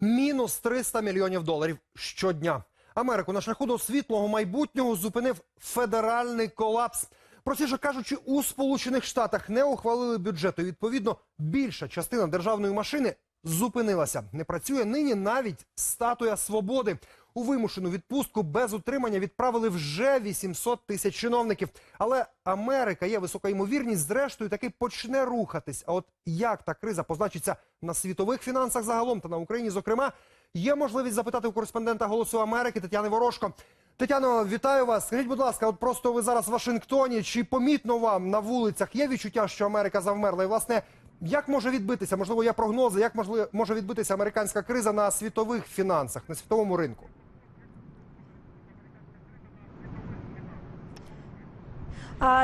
Мінус 300 мільйонів доларів щодня. Америку на шляху до світлого майбутнього зупинив федеральний колапс. Простіше кажучи, у Сполучених Штатах не ухвалили бюджету. Відповідно, більша частина державної машини зупинилася. Не працює нині навіть статуя свободи. У вимушену відпустку без утримання відправили вже 800 тисяч чиновників. Але Америка є висока ймовірність, зрештою таки почне рухатись. А от як та криза позначиться на світових фінансах загалом та на Україні, зокрема, є можливість запитати у кореспондента Голосу Америки Тетяни Ворожко. Тетяно, вітаю вас. Скажіть, будь ласка, от просто ви зараз в Вашингтоні. Чи помітно вам на вулицях є відчуття, що Америка завмерла? І власне, як може відбитися? Можливо, є прогнози, як може відбитися американська криза на світових фінансах, на світовому ринку?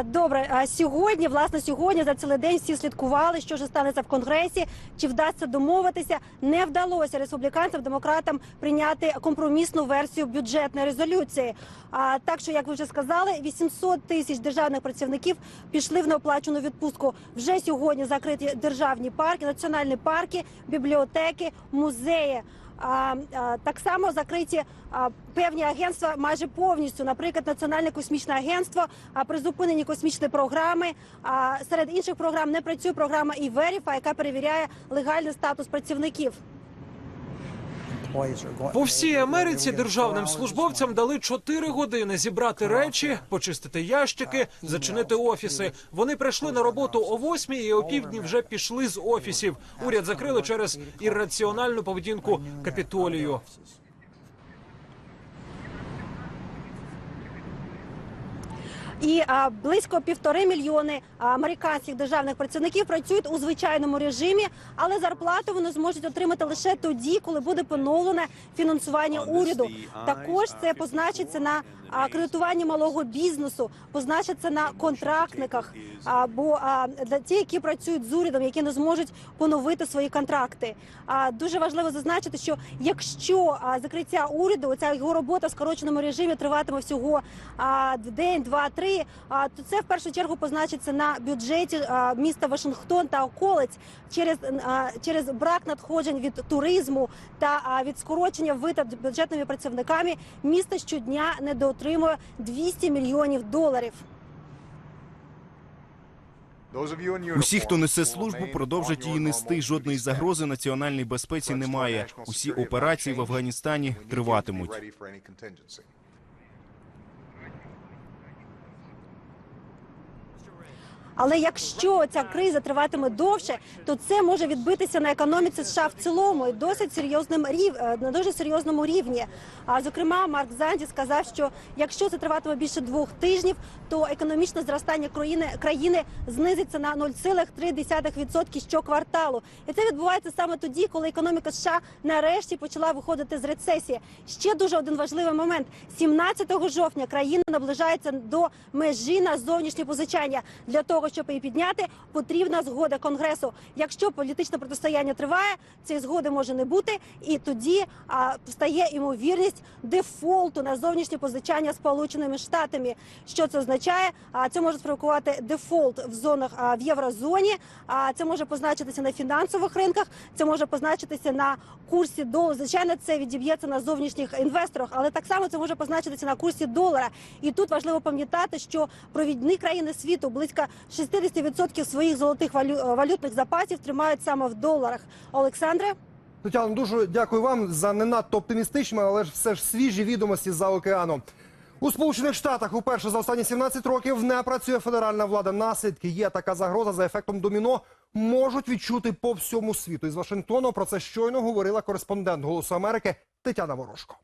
Добре, а сьогодні, власне, сьогодні за цілий день всі слідкували, що ж станеться в конгресі, чи вдасться домовитися. Не вдалося республіканцям, демократам прийняти компромісну версію бюджетної резолюції. А так що, як ви вже сказали, 800 тисяч державних працівників пішли в неоплачену відпустку. Вже сьогодні закриті державні парки, національні парки, бібліотеки, музеї. Так само закриті певні агентства майже повністю. Наприклад, Національне космічне агентство призупинені космічні програми. Серед інших програм не працює програма і Verify, яка перевіряє легальний статус працівників. По всій Америці державним службовцям дали 4 години зібрати речі, почистити ящики, зачинити офіси. Вони прийшли на роботу о 8 і о півдні вже пішли з офісів. Уряд закрили через ірраціональну поведінку капітолію. І а, близько півтори мільйони американських державних працівників працюють у звичайному режимі, але зарплату вони зможуть отримати лише тоді, коли буде поновлене фінансування уряду. Також це позначиться на кредитуванні малого бізнесу, позначиться на контрактниках. А, бо а, для ті, які працюють з урядом, які не зможуть поновити свої контракти. А дуже важливо зазначити, що якщо а, закриття уряду, ця його робота в скороченому режимі триватиме всього а, день, два, три, а, то це в першу чергу позначиться на бюджеті міста Вашингтон та околиць через, через брак надходжень від туризму та від скорочення витрат бюджетними працівниками. Місто щодня недоотримує 200 мільйонів доларів. Усі, хто несе службу, продовжать її нести. Жодної загрози національній безпеці немає. Усі операції в Афганістані триватимуть. Але якщо ця криза триватиме довше, то це може відбитися на економіці США в цілому і досить серйозним рів... е, на дуже серйозному рівні. А зокрема, Марк Занді сказав, що якщо це триватиме більше двох тижнів, то економічне зростання країни країни знизиться на 0,3% щокварталу. І це відбувається саме тоді, коли економіка США нарешті почала виходити з рецесії. Ще дуже один важливий момент: 17 жовтня країна наближається до межі на зовнішнє позичання. Для того щоб її підняти, потрібна згода конгресу. Якщо політичне протистояння триває, цієї згоди може не бути, і тоді а, стає ймовірність дефолту на зовнішнє позичання сполученими штатами. Що це означає? А це може спровокувати дефолт в зонах а, в єврозоні. А це може позначитися на фінансових ринках. Це може позначитися на курсі долару. Звичайно, це відіб'ється на зовнішніх інвесторах, але так само це може позначитися на курсі долара. І тут важливо пам'ятати, що провідні країни світу близько 60% своїх золотих валю- валютних запасів тримають саме в доларах. Олександре. Тетяно, дуже дякую вам за не надто оптимістичні, але ж все ж свіжі відомості за океану. У Сполучених Штатах уперше за останні 17 років не працює федеральна влада. Наслідки є така загроза за ефектом доміно. Можуть відчути по всьому світу. Із Вашингтону про це щойно говорила кореспондент Голосу Америки Тетяна Ворожко.